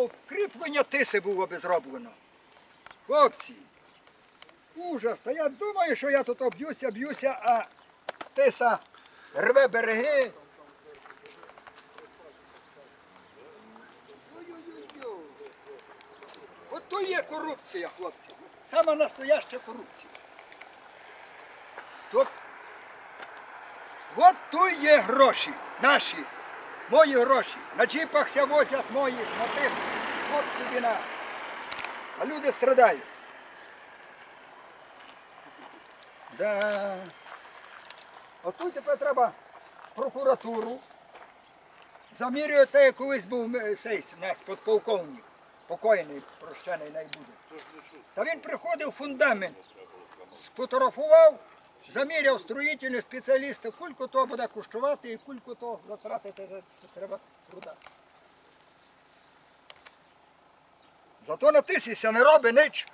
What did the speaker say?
укріплення тиси було би зроблено. Хлопці, ужас, та я думаю, що я тут об'юся, б'юся, а тиса рве береги. Ой-ой-ой. От то є корупція, хлопці. Сама настояща корупція. От тут є гроші, наші, мої гроші. На джипах ся возять мої, на тих. От тобі на. А люди страдають. Да. От тут тепер треба прокуратуру. Замірює те, як колись був е, сей у нас подполковник, покойний, прощений найбуде. Та він приходив фундамент, сфотографував, заміряв строїтельний спеціаліст, кульку то буде кущувати і кульку то затратити треба труда. Зато на тисяся не роби ніч.